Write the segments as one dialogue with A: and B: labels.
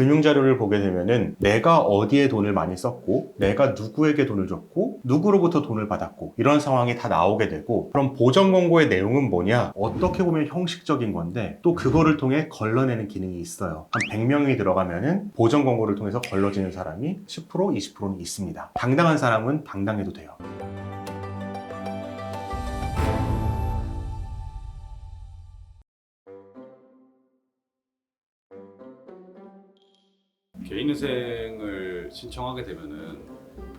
A: 금융자료를 보게 되면은 내가 어디에 돈을 많이 썼고 내가 누구에게 돈을 줬고 누구로부터 돈을 받았고 이런 상황이 다 나오게 되고 그럼 보전 공고의 내용은 뭐냐? 어떻게 보면 형식적인 건데 또 그거를 통해 걸러내는 기능이 있어요. 한 100명이 들어가면은 보전 공고를 통해서 걸러지는 사람이 10% 20%는 있습니다. 당당한 사람은 당당해도 돼요
B: 개인회생을 신청하게 되면은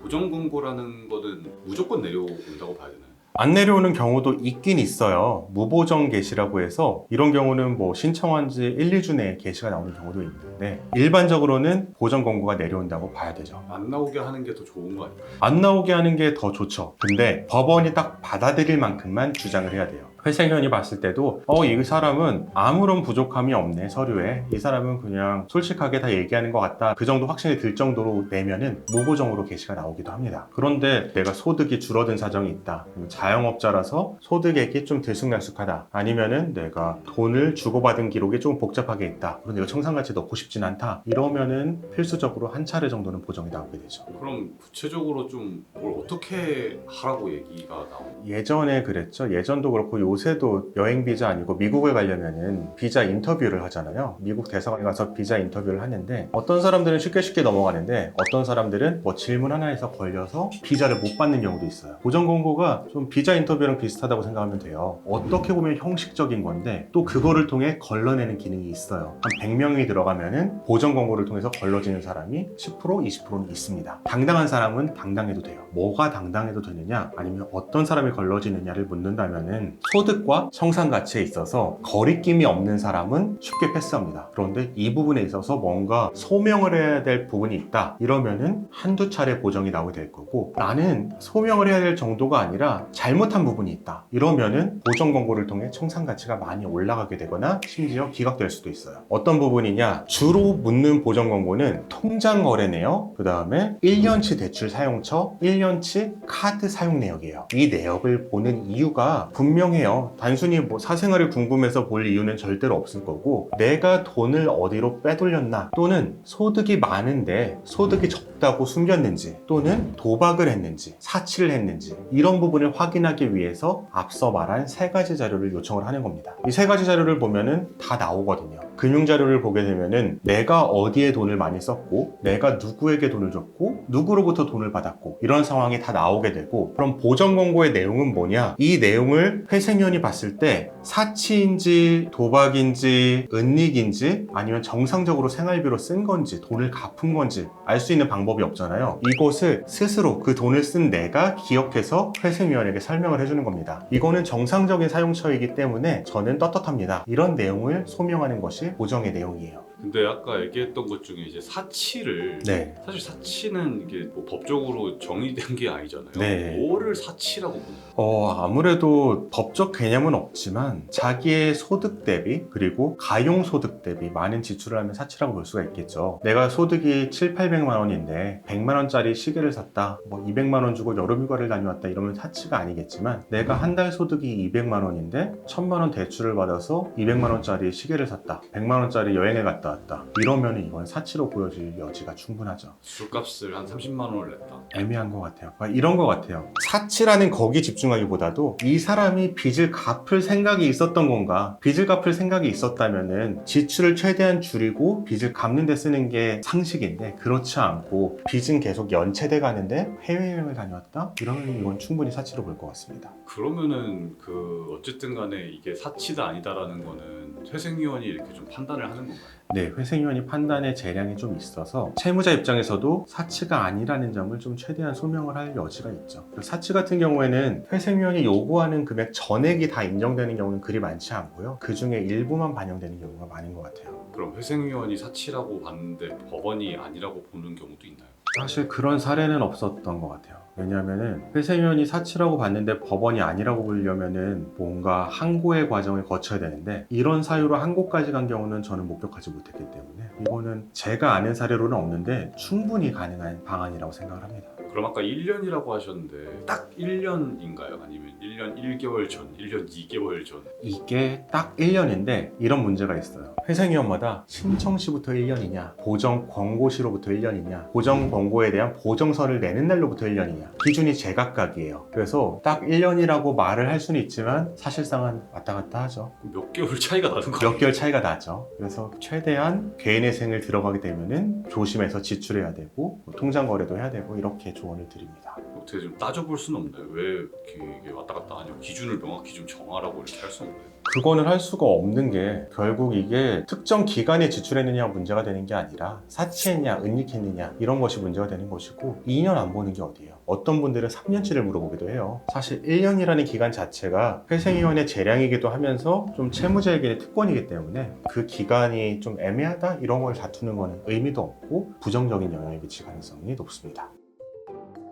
B: 보정공고라는 거는 무조건 내려온다고 봐야 되나요?
A: 안 내려오는 경우도 있긴 있어요. 무보정 게시라고 해서 이런 경우는 뭐 신청한 지 1, 2주 내에 게시가 나오는 경우도 있는데 일반적으로는 보정 공고가 내려온다고 봐야 되죠.
B: 안 나오게 하는 게 더 좋은 거 아닐까요?
A: 안 나오게 하는 게 더 좋죠. 근데 법원이 딱 받아들일 만큼만 주장을 해야 돼요. 회생위원이 봤을 때도 어 이 사람은 아무런 부족함이 없네 서류에. 이 사람은 그냥 솔직하게 다 얘기하는 것 같다. 그 정도 확신이 들 정도로 내면은 무보정으로 게시가 나오기도 합니다. 그런데 내가 소득이 줄어든 사정이 있다. 자영업자라서 소득액이 좀 들쑥날쑥하다. 아니면은 내가 돈을 주고받은 기록이 좀 복잡하게 있다. 그런데 이거 청산가치 넣고 싶진 않다. 이러면은 필수적으로 한 차례 정도는 보정이 나오게 되죠.
B: 그럼 구체적으로 좀 뭘 어떻게 하라고 얘기가 나오나요?
A: 예전에 그랬죠. 예전도 그렇고 요새도 여행 비자 아니고 미국에 가려면은 비자 인터뷰를 하잖아요. 미국 대사관에 가서 비자 인터뷰를 하는데 어떤 사람들은 쉽게 쉽게 넘어가는데 어떤 사람들은 뭐 질문 하나에서 걸려서 비자를 못 받는 경우도 있어요. 보정 공고가 좀 비자 인터뷰랑 비슷하다고 생각하면 돼요. 어떻게 보면 형식적인 건데 또 그거를 통해 걸러내는 기능이 있어요. 한 100명이 들어가면은 보정 공고를 통해서 걸러지는 사람이 10% 20%는 있습니다. 당당한 사람은 당당해도 돼요. 뭐가 당당해도 되느냐 아니면 어떤 사람이 걸러지느냐를 묻는다면은 소득과 청산 가치에 있어서 거리낌이 없는 사람은 쉽게 패스합니다. 그런데 이 부분에 있어서 뭔가 소명을 해야 될 부분이 있다. 이러면은 한두 차례 보정이 나오게 될 거고 나는 소명을 해야 될 정도가 아니라 잘못한 부분이 있다. 이러면은 보정 권고를 통해 청산 가치가 많이 올라가게 되거나 심지어 기각될 수도 있어요. 어떤 부분이냐? 주로 묻는 보정 권고는 통장 거래네요. 그 다음에 1년치 대출 사용처, 1년치 카드 사용 내역이에요. 이 내역을 보는 이유가 분명해요. 단순히 뭐 사생활이 궁금해서 볼 이유는 절대로 없을 거고 내가 돈을 어디로 빼돌렸나 또는 소득이 많은데 소득이 적다고 숨겼는지 또는 도박을 했는지 사치를 했는지 이런 부분을 확인하기 위해서 앞서 말한 세 가지 자료를 요청을 하는 겁니다. 이 세 가지 자료를 보면은 다 나오거든요. 금융 자료를 보게 되면은 내가 어디에 돈을 많이 썼고 내가 누구에게 돈을 줬고 누구로부터 돈을 받았고 이런 상황이 다 나오게 되고 그럼 보정 권고의 내용은 뭐냐? 이 내용을 회생위원이 봤을 때 사치인지 도박인지 은닉인지 아니면 정상적으로 생활비로 쓴 건지 돈을 갚은 건지 알 수 있는 방법이 없잖아요. 이것을 스스로 그 돈을 쓴 내가 기억해서 회생위원에게 설명을 해주는 겁니다. 이거는 정상적인 사용처이기 때문에 저는 떳떳합니다. 이런 내용을 소명하는 것이 보정의 내용이에요.
B: 근데 아까 얘기했던 것 중에 이제 사치를
A: 네.
B: 사실 사치는 이게 뭐 법적으로 정의된 게 아니잖아요.
A: 네.
B: 뭐를 사치라고 보나요?
A: 어, 아무래도 법적 개념은 없지만 자기의 소득 대비 그리고 가용 소득 대비 많은 지출을 하면 사치라고 볼 수가 있겠죠. 내가 소득이 7, 800만 원인데 100만 원짜리 시계를 샀다. 뭐 200만 원 주고 여름 휴가를 다녀왔다. 이러면 사치가 아니겠지만 내가 한 달 소득이 200만 원인데 1000만 원 대출을 받아서 200만 원짜리 시계를 샀다. 100만 원짜리 여행을 갔다 왔다. 이러면 이건 사치로 보여질 여지가 충분하죠.
B: 술값을 한 30만 원을 냈다.
A: 애매한 것 같아요. 막 이런 것 같아요. 사치라는 거기 집중하기보다도 이 사람이 빚을 갚을 생각이 있었던 건가? 빚을 갚을 생각이 있었다면은 지출을 최대한 줄이고 빚을 갚는 데 쓰는 게 상식인데 그렇지 않고 빚은 계속 연체돼 가는데 해외여행을 다녀왔다? 이러면 이건 충분히 사치로 볼 것 같습니다.
B: 그러면은 그 어쨌든 간에 이게 사치다 아니다라는 거는 회생위원이 이렇게 좀 판단을 하는 건가요?
A: 네, 회생위원이 판단의 재량이 좀 있어서 채무자 입장에서도 사치가 아니라는 점을 좀 최대한 소명을 할 여지가 있죠. 그 사치 같은 경우에는 회생위원이 요구하는 금액 전액이 다 인정되는 경우는 그리 많지 않고요. 그 중에 일부만 반영되는 경우가 많은 것 같아요.
B: 그럼 회생위원이 사치라고 봤는데 법원이 아니라고 보는 경우도 있나요?
A: 사실 그런 사례는 없었던 것 같아요. 왜냐하면은 회생위원이 사치라고 봤는데 법원이 아니라고 보려면은 뭔가 항고의 과정을 거쳐야 되는데 이런 사유로 항고까지 간 경우는 저는 목격하지 못했기 때문에 이거는 제가 아는 사례로는 없는데 충분히 가능한 방안이라고 생각을 합니다.
B: 그럼 아까 1년이라고 하셨는데 딱 1년인가요? 아니면 1년 1개월 전, 1년 2개월 전?
A: 이게 딱 1년인데 이런 문제가 있어요. 회생위원마다 신청 시부터 1년이냐, 보정 권고 시로부터 1년이냐, 보정 권고에 대한 보정서를 내는 날로부터 1년이냐. 기준이 제각각이에요. 그래서 딱 1년이라고 말을 할 수는 있지만 사실상은 왔다 갔다 하죠.
B: 몇 개월 차이가 나는 거
A: 몇? 개월 차이가 나죠. 그래서 최대한 개인의 생을 들어가게 되면은 조심해서 지출해야 되고 뭐 통장 거래도 해야 되고 이렇게 조언을 드립니다.
B: 어떻게 좀 따져볼 수는 없나요? 왜 이렇게 이게 왔다 갔다 하냐고 기준을 명확히 좀 정하라고 이렇게 할 수는 없나요?
A: 그거는 할 수가 없는 게 결국 이게 특정 기간에 지출했느냐가 문제가 되는 게 아니라 사치했냐 은닉했느냐 이런 것이 문제가 되는 것이고 2년 안 보는 게 어디예요 어떤 분들은 3년치를 물어보기도 해요 사실 1년이라는 기간 자체가 회생위원회 재량이기도 하면서 좀 채무자에게 특권이기 때문에 그 기간이 좀 애매하다 이런 걸 다투는 거는 의미도 없고 부정적인 영향을 미칠 가능성이 높습니다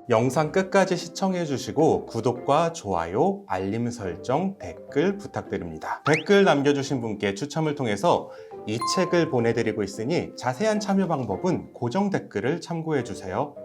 A: 영상 끝까지 시청해 주시고 구독과 좋아요, 알림 설정, 댓글 부탁드립니다. 댓글 남겨주신 분께 추첨을 통해서 이 책을 보내드리고 있으니 자세한 참여 방법은 고정 댓글을 참고해 주세요.